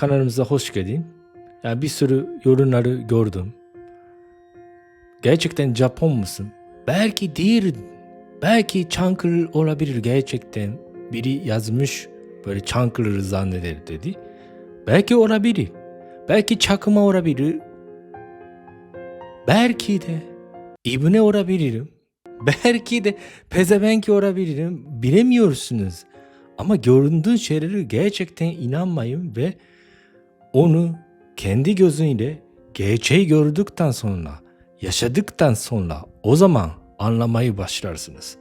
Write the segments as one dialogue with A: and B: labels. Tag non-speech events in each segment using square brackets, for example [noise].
A: kanalımıza hoş geldin. Yani bir sürü yorumları gördüm. Gerçekten Japon musun? Belki değil. Belki Çankırı olabilir gerçekten. Biri yazmış böyle Çankırı zanneder dedi. Belki olabilir. Belki çakma olabilir. Belki de İbne olabilirim. Belki de pezevenk olabilirim. Bilemiyorsunuz. Ama göründüğü şeylere gerçekten inanmayın ve onu kendi gözüyle gerçeği gördükten sonra, yaşadıktan sonra o zaman anlamayı başlarsınız.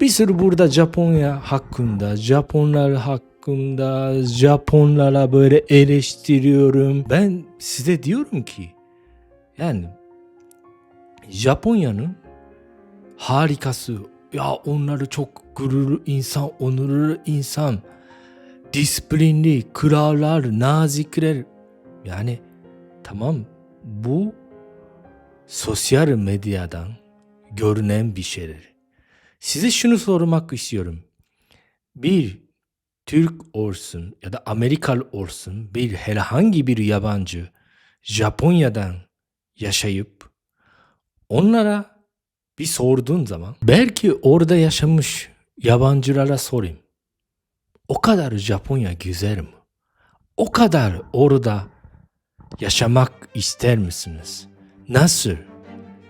A: Bir sürü burada Japonya hakkında, Japonlar hakkında, Japonlara böyle eleştiriyorum. Ben size diyorum ki yani Japonya'nın harikası. Ya onları çok gururlu insan, onurlu insan, disiplinli, krallar, nazikler. Yani tamam bu sosyal medyadan görünen bir şeyler. Size şunu sormak istiyorum. Bir Türk olsun ya da Amerikalı olsun bir herhangi bir yabancı Japonya'dan yaşayıp onlara bir sorduğun zaman belki orada yaşamış yabancılara sorayım. O kadar Japonya güzel mi? O kadar orada yaşamak ister misiniz? Nasıl?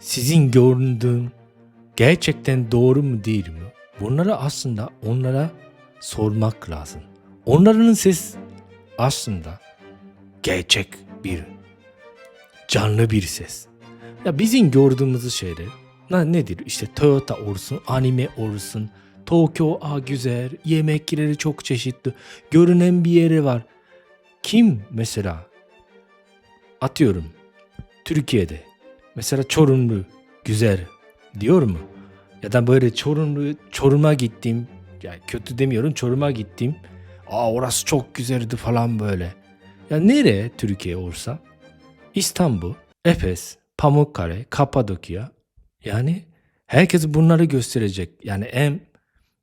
A: Sizin gördüğün gerçekten doğru mu değil mi? Bunları aslında onlara sormak lazım. Onların ses aslında gerçek bir canlı bir ses. Ya bizim gördüğümüz şeyler nedir? İşte Toyota olsun, anime olsun, Tokyo a güzel, yemekleri çok çeşitli, görünen bir yeri var. Kim mesela atıyorum Türkiye'de mesela Çorumlu güzel diyor mu? Ya da böyle Çorumlu Çorum'a gittim. Ya kötü demiyorum Çorum'a gittim. Aa orası çok güzeldi falan böyle. Ya nereye Türkiye olsa? İstanbul, Efes, Pamukkale, Kapadokya. Yani herkes bunları gösterecek. Yani en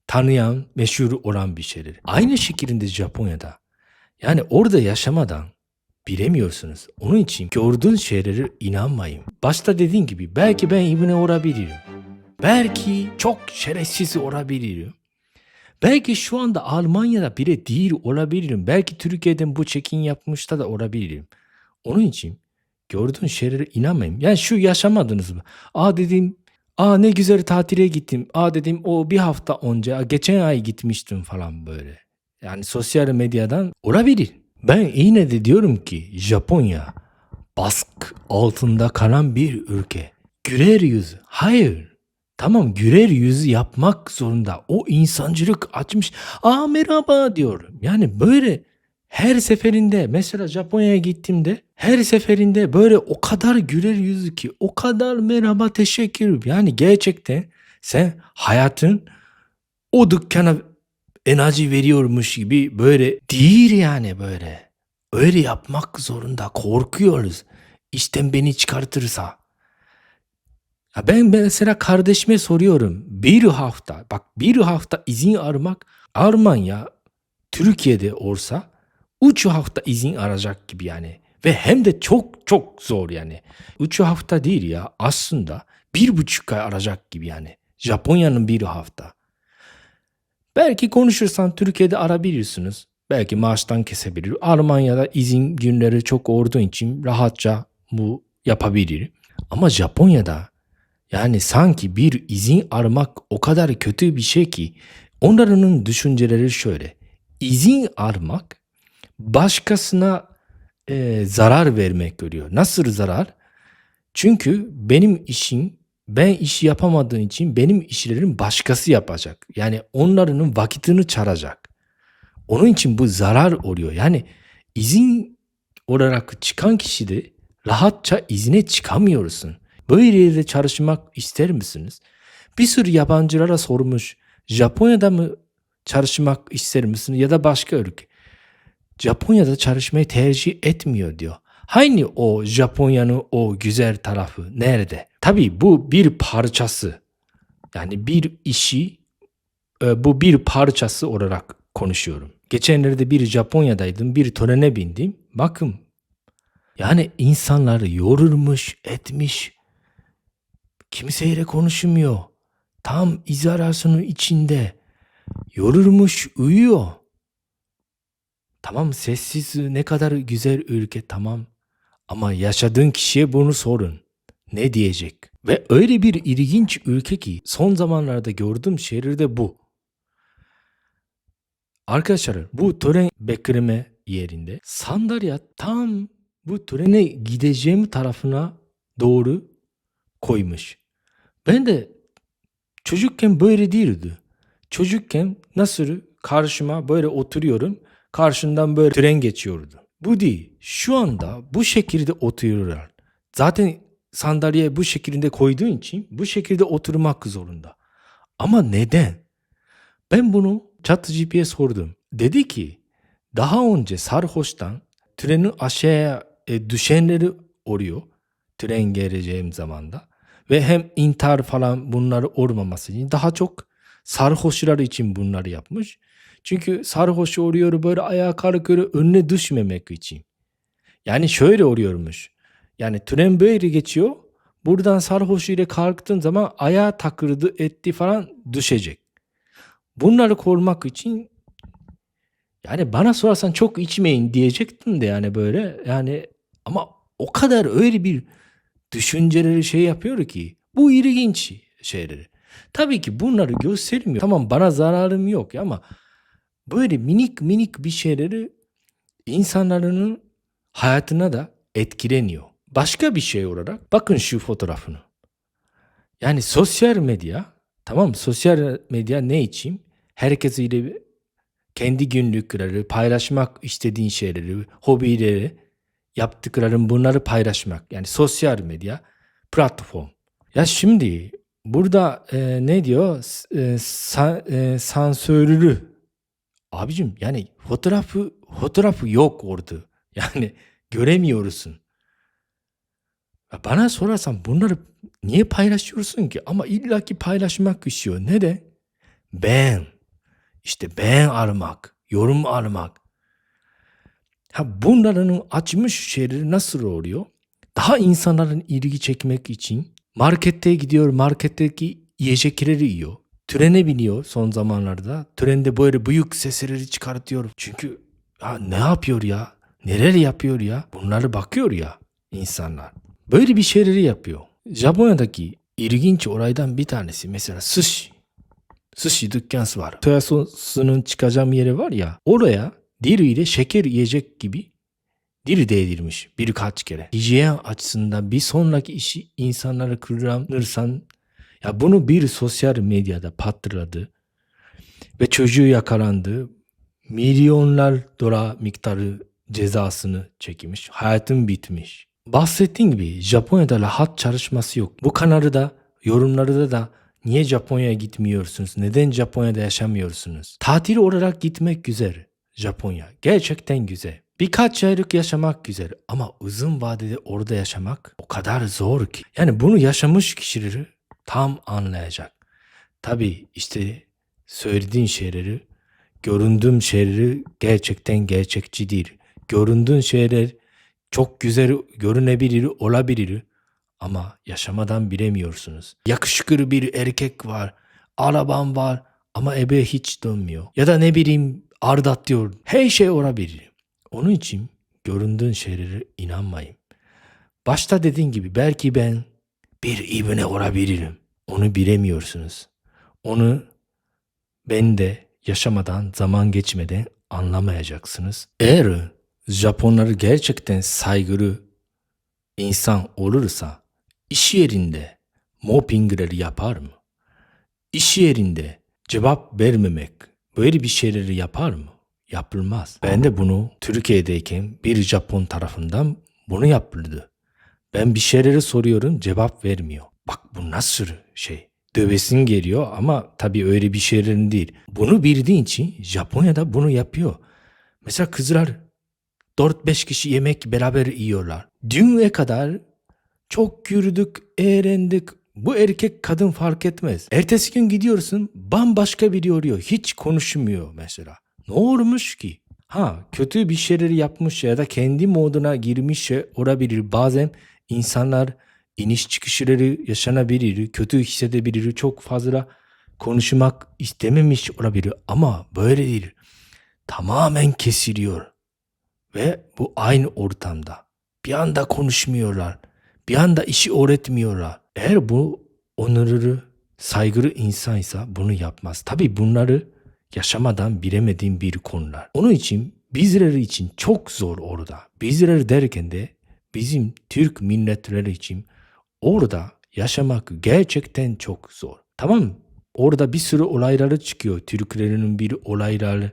A: tanıyan, meşhur olan bir şeyler. Aynı şekilde Japonya'da. Yani orada yaşamadan bilemiyorsunuz. Onun için gördüğün şeylere inanmayın. Başta dediğim gibi belki ben ibne olabilirim. Belki çok şerefsiz olabilirim. Belki şu anda Almanya'da bile değil olabilirim. Belki Türkiye'den bu çekin yapmış da olabilirim. Onun için gördüğün şeylere inanmayın. Yani şu yaşamadınız mı? Aa dedim, aa ne güzel tatile gittim. Aa dedim o bir hafta önce, geçen ay gitmiştim falan böyle. Yani sosyal medyadan olabilir. Ben yine de diyorum ki Japonya baskı altında kalan bir ülke. Güler yüz. Hayır. Tamam güler yüz yapmak zorunda. O insancılık açmış. Aa merhaba diyorum. Yani böyle her seferinde mesela Japonya'ya gittiğimde her seferinde böyle o kadar güler yüzlü ki o kadar merhaba teşekkür. Yani gerçekten sen hayatın o dükkana enerji veriyormuş gibi böyle değil yani böyle. Öyle yapmak zorunda korkuyoruz. İşten beni çıkartırsa. Ya ben mesela kardeşime soruyorum. Bir hafta bak bir hafta izin aramak Almanya Türkiye'de olsa 3 hafta izin arayacak gibi yani. Ve hem de çok çok zor yani. 3 hafta değil ya aslında bir buçuk ay arayacak gibi yani. Japonya'nın bir hafta. Belki konuşursan Türkiye'de arabilirsiniz. Belki maaştan kesebilir. Almanya'da izin günleri çok olduğu için rahatça bu yapabilir. Ama Japonya'da yani sanki bir izin aramak o kadar kötü bir şey ki onların düşünceleri şöyle. İzin aramak başkasına e, zarar vermek görüyor. Nasıl zarar? Çünkü benim işim ben işi yapamadığım için benim işlerim başkası yapacak. Yani onların vakitini çalacak. Onun için bu zarar oluyor. Yani izin olarak çıkan kişi de rahatça izine çıkamıyorsun. Böyle yerde çalışmak ister misiniz? Bir sürü yabancılara sormuş. Japonya'da mı çalışmak ister misiniz ya da başka ülke? Japonya'da çalışmayı tercih etmiyor diyor. Hani o Japonya'nın o güzel tarafı nerede? Tabii bu bir parçası. Yani bir işi e, bu bir parçası olarak konuşuyorum. Geçenlerde bir Japonya'daydım. Bir törene bindim. Bakın yani insanları yorulmuş, etmiş. Kimseyle konuşmuyor. Tam izolasyonun içinde. Yorulmuş, uyuyor. Tamam sessiz ne kadar güzel ülke tamam. Ama yaşadığın kişiye bunu sorun. Ne diyecek? Ve öyle bir ilginç ülke ki son zamanlarda gördüğüm şehirde bu. Arkadaşlar bu tören bekleme yerinde sandalye tam bu törene gideceğim tarafına doğru koymuş. Ben de çocukken böyle değildi. Çocukken nasıl karşıma böyle oturuyorum. Karşından böyle tren geçiyordu. Bu değil. Şu anda bu şekilde oturuyorlar. Zaten sandalye bu şekilde koyduğun için bu şekilde oturmak zorunda. Ama neden? Ben bunu ChatGPT'ye sordum. Dedi ki daha önce sarhoştan trenin aşağıya e, düşenleri oluyor. Tren geleceğim zamanda. Ve hem intihar falan bunları olmaması için daha çok sarhoşlar için bunları yapmış. Çünkü sarhoş oluyor böyle ayağa kalkıyor önüne düşmemek için. Yani şöyle oluyormuş. Yani tren böyle geçiyor. Buradan sarhoş ile kalktığın zaman ayağa takırdı etti falan düşecek. Bunları korumak için yani bana sorarsan çok içmeyin diyecektim de yani böyle yani ama o kadar öyle bir düşünceleri şey yapıyor ki bu ilginç şeyleri. Tabii ki bunları göstermiyor. Tamam bana zararım yok ama böyle minik minik bir şeyleri insanların hayatına da etkileniyor. Başka bir şey olarak bakın şu fotoğrafını. Yani sosyal medya tamam sosyal medya ne için? Herkesiyle kendi günlükleri, paylaşmak istediğin şeyleri, hobileri, yaptıkların bunları paylaşmak. Yani sosyal medya platform. Ya şimdi burada e, ne diyor? E, sa- e, sansürlü. Abicim yani fotoğrafı fotoğrafı yok orada. [laughs] Yani göremiyorsun. Ya Bana sorarsan bunları niye paylaşıyorsun ki? Ama illaki paylaşmak istiyor. Neden? Ben. İşte beğen almak, yorum almak. Ha bunların açmış şeyleri nasıl oluyor? Daha insanların ilgi çekmek için markette gidiyor, marketteki yiyecekleri yiyor. Trene biniyor son zamanlarda. Trende böyle büyük sesleri çıkartıyor. Çünkü ya ne yapıyor ya? Neler yapıyor ya? Bunları bakıyor ya insanlar. Böyle bir şeyleri yapıyor. Japonya'daki ilginç olaydan bir tanesi mesela sushi. Sushi dükkanı var. Soya sosunun çıkacağım yeri var ya. Oraya diliyle şeker yiyecek gibi dili değdirmiş birkaç kere. Hijyen açısından bir sonraki işi insanlara kullanırsan ya bunu bir sosyal medyada patladı ve çocuğu yakalandı. Milyonlar dolar miktarı cezasını çekmiş. Hayatın bitmiş. Bahsettiğim gibi Japonya'da rahat çalışması yok. Bu kanalı da yorumlarda da niye Japonya'ya gitmiyorsunuz? Neden Japonya'da yaşamıyorsunuz? Tatil olarak gitmek güzel. Japonya gerçekten güzel. Birkaç aylık yaşamak güzel ama uzun vadede orada yaşamak o kadar zor ki. Yani bunu yaşamış kişileri tam anlayacak. Tabii işte söylediğin şeyleri, göründüğüm şeyleri gerçekten gerçekçi değil. Göründüğün şeyler çok güzel görünebilir, olabilir ama yaşamadan bilemiyorsunuz. Yakışıklı bir erkek var, arabam var ama ebe hiç dönmüyor. Ya da ne bileyim ardat diyor. Her şey olabilir. Onun için göründüğün şeylere inanmayın. Başta dediğin gibi belki ben bir ibne olabilirim. Onu bilemiyorsunuz. Onu ben de yaşamadan, zaman geçmeden anlamayacaksınız. Eğer Japonlar gerçekten saygılı insan olursa iş yerinde mobbingleri yapar mı? İş yerinde cevap vermemek böyle bir şeyleri yapar mı? Yapılmaz. Ben de bunu Türkiye'deyken bir Japon tarafından bunu yapıldı. Ben bir şeyleri soruyorum cevap vermiyor. Bak bu nasıl şey? Dövesin geliyor ama tabii öyle bir şeylerin değil. Bunu bildiğin için Japonya'da bunu yapıyor. Mesela kızlar 4-5 kişi yemek beraber yiyorlar. Düne kadar çok yürüdük, eğlendik. Bu erkek kadın fark etmez. Ertesi gün gidiyorsun bambaşka biri oluyor. Hiç konuşmuyor mesela. Ne olmuş ki? Ha kötü bir şeyleri yapmış ya da kendi moduna girmiş olabilir. Bazen insanlar iniş çıkışları yaşanabilir, kötü hissedebilir, çok fazla konuşmak istememiş olabilir ama böyle değil. Tamamen kesiliyor. Ve bu aynı ortamda. Bir anda konuşmuyorlar. Bir anda işi öğretmiyorlar. Eğer bu onurlu, saygılı insansa bunu yapmaz. Tabii bunları yaşamadan bilemediğim bir konular. Onun için bizleri için çok zor orada. Bizleri derken de bizim Türk milletleri için orada yaşamak gerçekten çok zor. Tamam orada bir sürü olayları çıkıyor. Türklerin bir olayları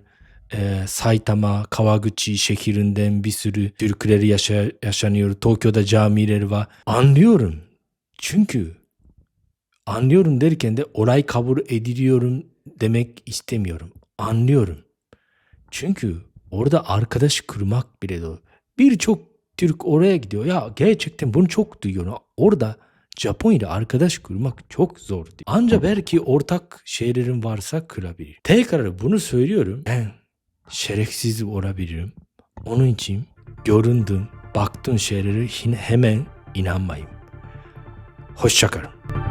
A: e, Saitama, Kawaguchi şehrinden bir sürü Türkler yaşa, yaşanıyor. Tokyo'da camiler var. Anlıyorum. Çünkü anlıyorum derken de olay kabul ediliyorum demek istemiyorum. Anlıyorum. Çünkü orada arkadaş kurmak bile zor. Birçok Türk oraya gidiyor. Ya gerçekten bunu çok duyuyorum. Orada Japonya ile arkadaş kurmak çok zor. Ancak belki ortak şeylerin varsa kırabilir. Tekrar bunu söylüyorum. Ben şerefsiz olabilirim. Onun için göründüm, baktığın şeylere hemen inanmayın. Hoşçakalın.